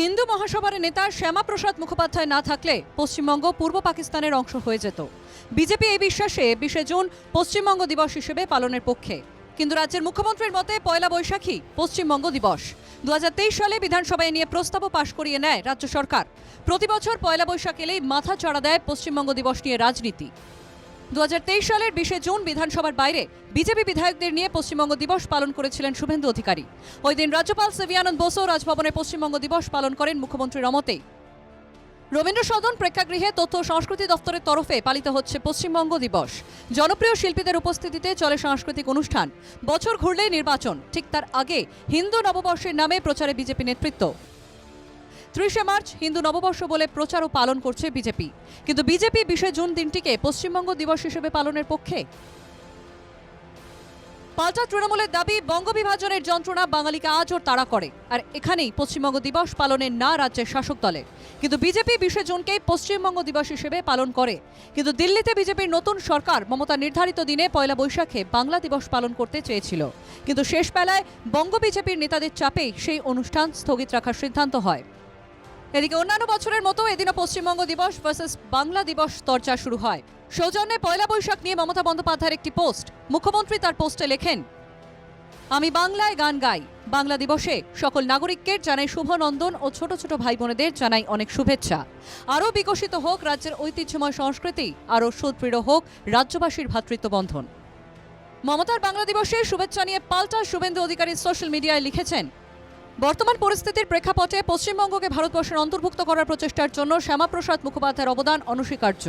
হিন্দু মহাসভার নেতা শ্যামাপ্রসাদ মুখোপাধ্যায় না থাকলে পশ্চিমবঙ্গ পূর্ব পাকিস্তানের অংশ হয়ে যেত। বিজেপি এই বিশ্বাসে বিশে জুন পশ্চিমবঙ্গ দিবস হিসেবে পালনের পক্ষে। কিন্তু রাজ্যের মুখ্যমন্ত্রীর মতে পয়লা বৈশাখী পশ্চিমবঙ্গ দিবস। দু হাজার তেইশ সালে বিধানসভায় নিয়ে প্রস্তাবও পাশ করিয়ে নেয় রাজ্য সরকার। প্রতি বছর পয়লা বৈশাখ এলেই মাথা চড়া দেয় পশ্চিমবঙ্গ দিবস নিয়ে রাজনীতি। দু হাজার তেইশ সালের বিশে জুন বিধানসভার বাইরে বিজেপি বিধায়কদের নিয়ে পশ্চিমবঙ্গ দিবস পালন করেছিলেন শুভেন্দু অধিকারী। ওই দিন রাজ্যপাল সেভিয়ানন্দ বসু রাজভবনে পশ্চিমবঙ্গ দিবস পালন করেন মুখ্যমন্ত্রীর অমতেই রবীন্দ্র সদন প্রেক্ষাগৃহে তথ্য সংস্কৃতি দপ্তরের তরফে পালিত হচ্ছে পশ্চিমবঙ্গ দিবস। জনপ্রিয় শিল্পীদের উপস্থিতিতে চলে সাংস্কৃতিক অনুষ্ঠান। বছর ঘুরলেই নির্বাচন। ঠিক তার আগে হিন্দু নববর্ষের নামে প্রচারে বিজেপি নেতৃত্ব। ত্রিশে মার্চ হিন্দু নববর্ষ বলে প্রচার ও পালন করছে বিজেপি। কিন্তু বিজেপি বিশে জুন দিনটিকে পশ্চিমবঙ্গ দিবস হিসেবে পালনের পক্ষে। পাল্টা তৃণমূলের দাবি বঙ্গবিভাজনের যন্ত্রণা বাঙালিকে আজও তাড়া করে। আর এখানেই পশ্চিমবঙ্গ দিবস পালনের না রাজ্যের শাসক দলের কিন্তু বিজেপি বিশে জুনকেই পশ্চিমবঙ্গ দিবস হিসেবে পালন করে। কিন্তু দিল্লিতে বিজেপির নতুন সরকার মমতা নির্ধারিত দিনে পয়লা বৈশাখে বাংলা দিবস পালন করতে চেয়েছিল। কিন্তু শেষ বেলায় বঙ্গ বিজেপির নেতাদের চাপেই সেই অনুষ্ঠান স্থগিত রাখার সিদ্ধান্ত হয়। এদিকে অন্যান্য বছরের মতো এদিনও পশ্চিমবঙ্গ দিবস ভার্সেস বাংলা দিবস চর্চা শুরু হয়। সৌজন্যে পয়লা বৈশাখ নিয়ে মমতা বন্দ্যোপাধ্যায়ের একটি পোস্ট। মুখ্যমন্ত্রী তার পোস্টে লেখেন, আমি বাংলায় গান গাই। বাংলা দিবসে সকল নাগরিককে জানাই শুভনন্দন ও ছোট ছোট ভাই বোনেদের জানাই অনেক শুভেচ্ছা। আরও বিকশিত হোক রাজ্যের ঐতিহ্যময় সংস্কৃতি, আরও সুদৃঢ় হোক রাজ্যবাসীর ভ্রাতৃত্ব বন্ধন মমতার বাংলা দিবসে শুভেচ্ছা নিয়ে পাল্টা শুভেন্দু অধিকারী সোশ্যাল মিডিয়ায় লিখেছেন বর্তমান পরিস্থিতির প্রেক্ষাপটে পশ্চিমবঙ্গকে ভারতবর্ষের অন্তর্ভুক্ত করার প্রচেষ্টার জন্য শ্যামাপ্রসাদ মুখোপাধ্যায়ের অবদান অনস্বীকার্য।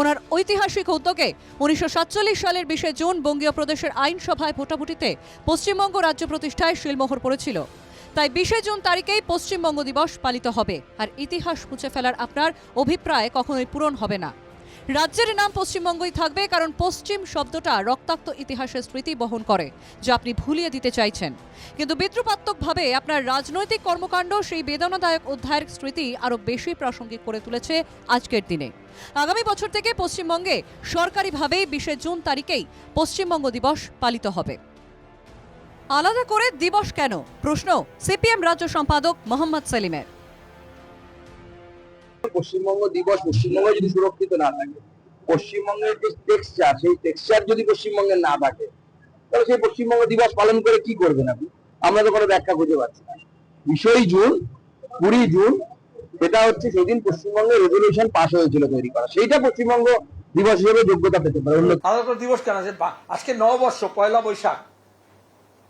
ওনার ঐতিহাসিক উদ্যোগে উনিশশো সাতচল্লিশ সালের বিশে জুন বঙ্গীয় প্রদেশের আইনসভায় ভোটাভুটিতে পশ্চিমবঙ্গ রাজ্য প্রতিষ্ঠায় শিলমোহর পড়েছিল। তাই বিশে জুন তারিখেই পশ্চিমবঙ্গ দিবস পালিত হবে। আর ইতিহাস মুছে ফেলার আপনার অভিপ্রায় কখনোই পূরণ হবে না। রাজ্যের নাম পশ্চিমবঙ্গই থাকবে, কারণ পশ্চিম শব্দটা রক্তাক্ত ইতিহাসের স্মৃতি বহন করে, যা আপনি ভুলিয়ে দিতে চাইছেন। কিন্তু বিদ্রুপাত্মকভাবে আপনার রাজনৈতিক কর্মকাণ্ড সেই বেদনাদায়ক অধ্যায়ের স্মৃতি আরও বেশি প্রাসঙ্গিক করে তুলেছে আজকের দিনে। আগামী বছর থেকে পশ্চিমবঙ্গে সরকারিভাবেই বিশে জুন তারিখেই পশ্চিমবঙ্গ দিবস পালিত হবে। আলাদা করে দিবস কেন? প্রশ্ন সিপিএম রাজ্য সম্পাদক মোহাম্মদ সেলিমের। পশ্চিমবঙ্গ দিবস পশ্চিমবঙ্গ যদি সুরক্ষিত না থাকে, পশ্চিমবঙ্গের যে টেক্সচার সেই টেক্সচার যদি পশ্চিমবঙ্গের না থাকে, তাহলে সেই পশ্চিমবঙ্গ দিবস পালন করে কি করবেন আপনি? আমরা তো কোনো ব্যাখ্যা খুঁজে পাচ্ছি না। বিশই জুন, কুড়ি জুন এটা হচ্ছে সেদিন পশ্চিমবঙ্গে রেজলিউশন পাস হয়েছিল তৈরি করা। সেইটা পশ্চিমবঙ্গ দিবস হিসেবে যোগ্যতা পেতে পারে। আলাদা দিবস কেন? যে আজকে নববর্ষ পয়লা বৈশাখ।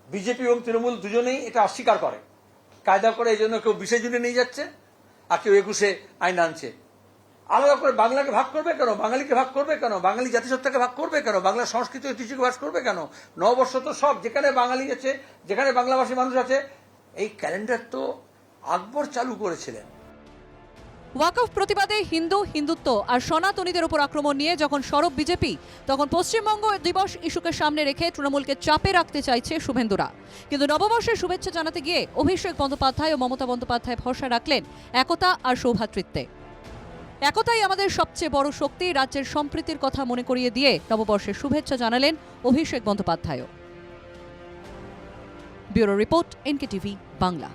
বিজেপি এবং তৃণমূল দুজনেই এটা অস্বীকার করে। কায়দা করে এই জন্য কেউ বিশে জুনে নিয়ে যাচ্ছে। আর কেউ একুশে আইন আনছে। আলাদা করে বাংলাকে ভাগ করবে কেন? বাঙালিকে ভাগ করবে কেন? বাঙালি জাতিসত্তাকে ভাগ করবে কেন? বাংলা সংস্কৃতি ঐতিহ্যকে ভাগ করবে কেন? নববর্ষ তো সব, যেখানে বাঙালি আছে, যেখানে বাংলাভাষী মানুষ আছে, এই ক্যালেন্ডার তো আকবর চালু করেছিলেন। ওয়াকফ প্রতিবাদে হিন্দু, হিন্দুত্ব আর সনাতনীদের উপর আক্রমণ নিয়ে যখন সরব বিজেপি, তখন পশ্চিমবঙ্গ দিবস ইস্যুকে সামনে রেখে তৃণমূলকে চাপে রাখতে চাইছে শুভেন্দুরা। কিন্তু নববর্ষের শুভেচ্ছা জানাতে গিয়ে অভিষেক বন্দ্যোপাধ্যায় ও মমতা বন্দ্যোপাধ্যায় ভরসা রাখলেন একতা আর সৌভাতৃত্বে। একতাই আমাদের সবচেয়ে বড় শক্তি, রাজ্যের সম্প্রীতির কথা মনে করিয়ে দিয়ে নববর্ষের শুভেচ্ছা জানালেন Abhishek বন্দ্যোপাধ্যায়ও। Bureau report NK TV Bangla.